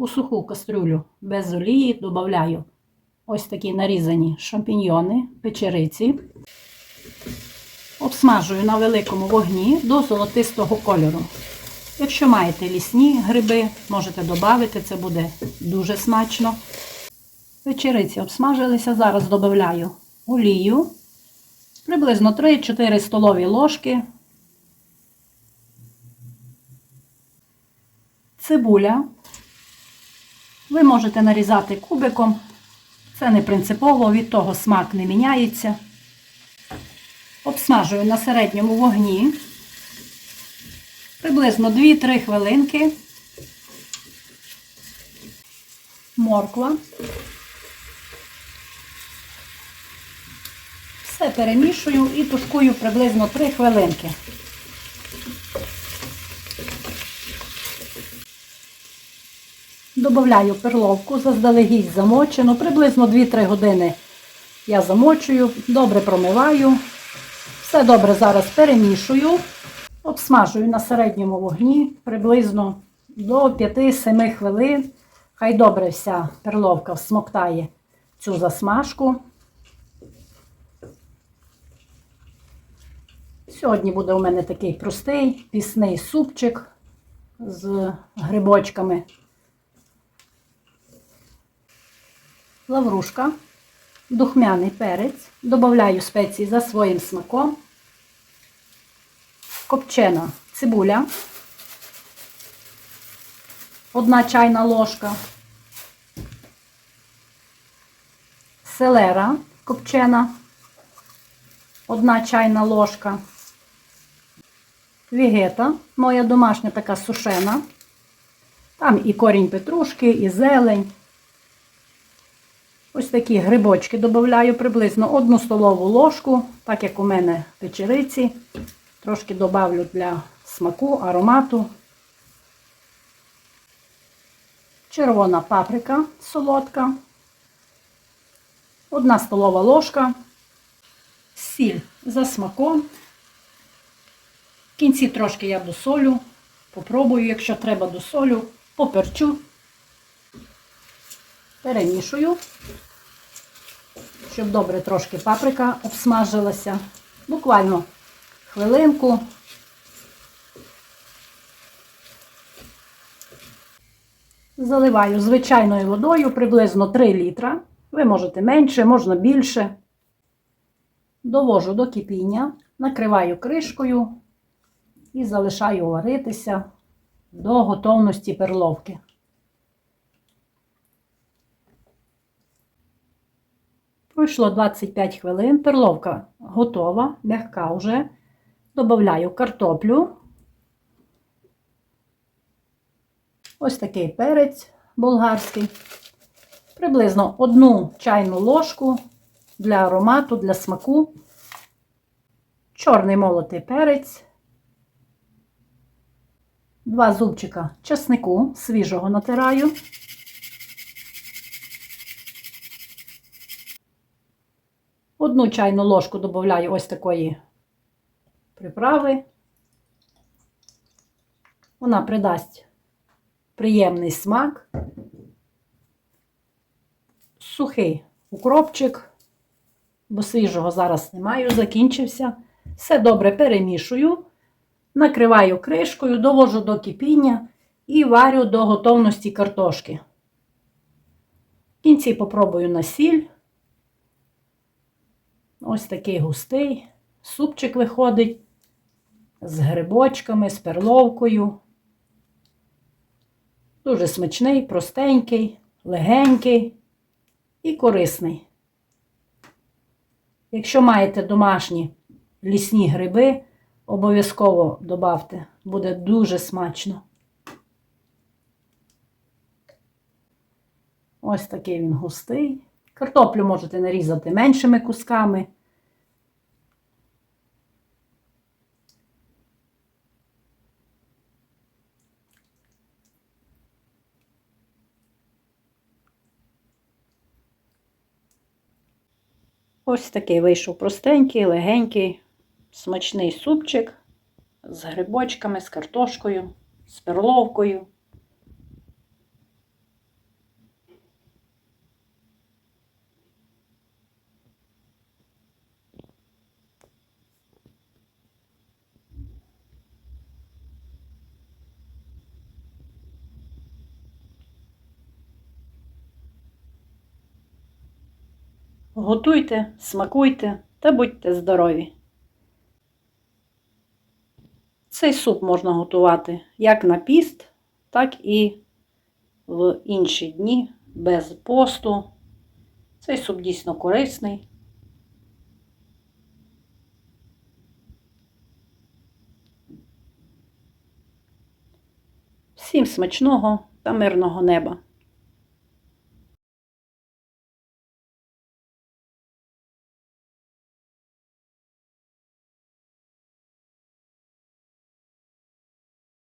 У суху кастрюлю без олії додаю ось такі нарізані шампіньйони, печериці. Обсмажую на великому вогні до золотистого кольору. Якщо маєте лісні гриби, можете додати, це буде дуже смачно. Печериці обсмажилися, зараз додаю олію, приблизно 3-4 столові ложки. Цибуля. Ви можете нарізати кубиком. Це не принципово, від того смак не міняється. Обсмажую на середньому вогні. Приблизно 2-3 хвилинки. Морква. Все перемішую і тушкую приблизно 3 хвилинки. Добавляю перловку, заздалегідь замочену, приблизно 2-3 години я замочую, добре промиваю. Все добре зараз перемішую, обсмажую на середньому вогні приблизно до 5-7 хвилин. Хай добре вся перловка всмоктає цю засмажку. Сьогодні буде у мене такий простий пісний супчик з грибочками. Лаврушка, духмяний перець, додаю спеції за своїм смаком, копчена цибуля, одна чайна ложка, селера копчена, одна чайна ложка, вігета, моя домашня така сушена, там і корінь петрушки, і зелень. Такі грибочки додаю приблизно 1 столову ложку, так як у мене печериці. Трошки додавлю для смаку, аромату. Червона паприка солодка. 1 столова ложка. Сіль за смаком. В кінці трошки я досолю. Попробую, якщо треба досолю, поперчу. Перемішую, щоб добре трошки паприка обсмажилася. Буквально хвилинку. Заливаю звичайною водою приблизно 3 літра. Ви можете менше, можна більше. Довожу до кипіння, накриваю кришкою і залишаю варитися до готовності перловки. Пройшло 25 хвилин, перловка готова, м'яка вже. Добавляю картоплю. Ось такий перець болгарський. Приблизно одну чайну ложку для аромату, для смаку. Чорний молотий перець. Два зубчика чеснику свіжого натираю. Одну чайну ложку додаю ось такої приправи. Вона придасть приємний смак. Сухий укропчик, бо свіжого зараз не маю, закінчився. Все добре перемішую, накриваю кришкою, довожу до кипіння і варю до готовності картошки. В кінці попробую на сіль. Ось такий густий супчик виходить з грибочками, з перловкою. Дуже смачний, простенький, легенький і корисний. Якщо маєте домашні лісні гриби, обов'язково додавте, буде дуже смачно. Ось такий він густий. Картоплю можете нарізати меншими кусками. Ось такий вийшов простенький, легенький, смачний супчик з грибочками, з картошкою, з перловкою. Готуйте, смакуйте та будьте здорові. Цей суп можна готувати як на піст, так і в інші дні без посту. Цей суп дійсно корисний. Всім смачного та мирного неба!